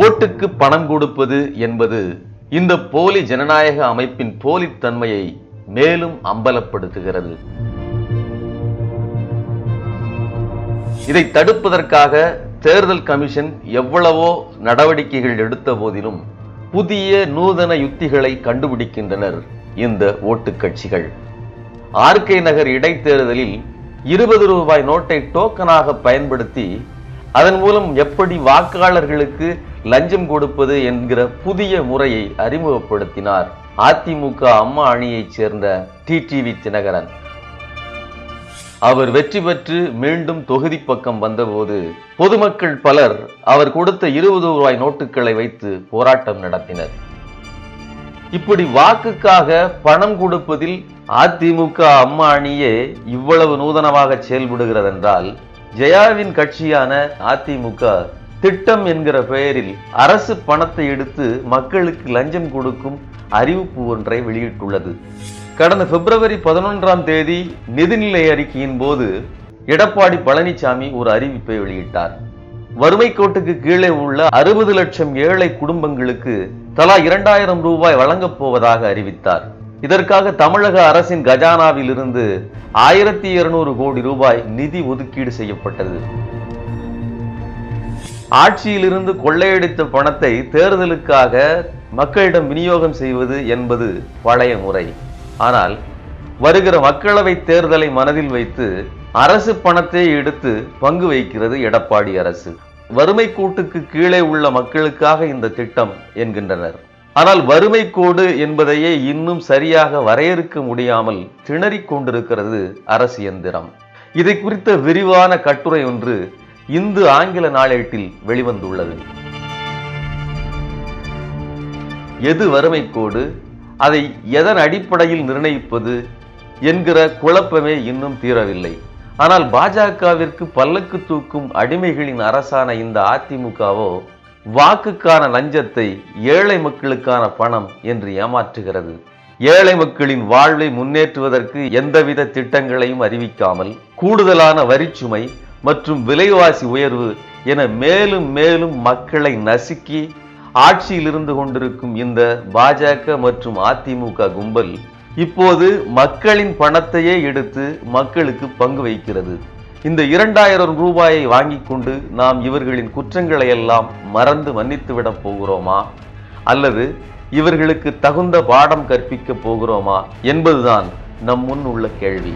ஓட்டுக்கு பணம் கொடுப்பது என்பது இந்த போலி ஜனநாயக அமைப்பின் போலித்தன்மையை மேலும் அம்பலப்படுத்துகிறது. இதை தடுப்பதற்காக தேர்தல் கமிஷன் எவ்வளவோ நடவடிக்கைகள் எடுத்த போதிலும் புதிய நூதன யுத்திகளை கண்டுபிடிக்கின்றனர் இந்த ஓட்டு கட்சிகள். ஆர்கே நகர் இடைத்தேர்தலில் இருபது ரூபாய் நோட்டை டோக்கனாக பயன்படுத்தி அதன் மூலம் எப்படி வாக்காளர்களுக்கு லஞ்சம் கொடுப்பது என்கிற புதிய முறையை அறிமுகப்படுத்தினார் அதிமுக அம்மா அணியைச் சேர்ந்த டிடிவி தினகரன். அவர் வெற்றி பெற்று மீண்டும் தொகுதி பக்கம் வந்தபோது பொதுமக்கள் பலர் அவர் கொடுத்த இருபது ரூபாய் நோட்டுகளை வைத்து போராட்டம் நடத்தினர். இப்படி வாக்குக்காக பணம் கொடுப்பதில் அதிமுக அம்மா அணியே இவ்வளவு நூதனமாக செயல்படுகிறதென்றால் ஜெயாவின் கட்சியான அதிமுக திட்டம் என்கிற பெயரில் அரசு பணத்தை எடுத்து மக்களுக்கு லஞ்சம் கொடுக்கும் அறிவிப்பு ஒன்றை வெளியிட்டுள்ளது. கடந்த பிப்ரவரி பதினொன்றாம் தேதி நிதிநிலை அறிக்கையின் போது எடப்பாடி பழனிசாமி ஒரு அறிவிப்பை வெளியிட்டார். வறுமை கோட்டுக்கு கீழே உள்ள அறுபது லட்சம் ஏழை குடும்பங்களுக்கு தலா இரண்டாயிரம் ரூபாய் வழங்கப் போவதாக அறிவித்தார். இதற்காக தமிழக அரசின் கஜானாவில் இருந்து ஆயிரத்தி இருநூறு கோடி ரூபாய் நிதி ஒதுக்கீடு செய்யப்பட்டது. ஆட்சியிலிருந்து கொள்ளையடித்த பணத்தை தேர்தலுக்காக மக்களிடம் விநியோகம் செய்வது என்பது பழைய முறை. ஆனால் வருகிற மக்களவை தேர்தலை மனதில் வைத்து அரசு பணத்தை எடுத்து பங்கு வைக்கிறது எடப்பாடி அரசு. வறுமை கூட்டுக்கு கீழே உள்ள மக்களுக்காக இந்த திட்டம் என்கின்றனர். ஆனால் வறுமை கோடு என்பதையே இன்னும் சரியாக வரையறுக்க முடியாமல் திணறிக் கொண்டிருக்கிறது அரசு எந்திரம் இதை குறித்த விரிவான கட்டுரை ஒன்று இந்து ஆங்கில நாளேட்டில் வெளிவந்துள்ளது. எது வறுமை கோடு அதை எதன் அடிப்படையில் நிர்ணயிப்பது என்கிற குழப்பமே இன்னும் தீரவில்லை. ஆனால் பாஜகவிற்கு பல்லக்கு தூக்கும் அடிமைகளின் அரசான இந்த அதிமுகவோ வாக்குக்கான லஞ்சத்தை ஏழை மக்களுக்கான பணம் என்று ஏமாற்றுகிறது. ஏழை மக்களின் வாழ்வை முன்னேற்றுவதற்கு எந்தவித திட்டங்களையும் அறிவிக்காமல் கூடுதலான வரிச்சுமை மற்றும் விலைவாசி உயர்வு என மேலும் மேலும் மக்களை நசுக்கி ஆட்சியில் இருந்து கொண்டிருக்கும் இந்த பாஜக மற்றும் அதிமுக கும்பல் இப்போது மக்களின் பணத்தையே எடுத்து மக்களுக்கு பங்கு வைக்கிறது இந்த இரண்டாயிரம் ரூபாயை வாங்கிக் கொண்டு நாம் இவர்களின் குற்றங்களை எல்லாம் மறந்து மன்னித்து விடப் போகிறோமா? அல்லது இவர்களுக்கு தகுந்த பாடம் கற்பிக்க போகிறோமா? என்பதுதான் நம் முன் உள்ள கேள்வி.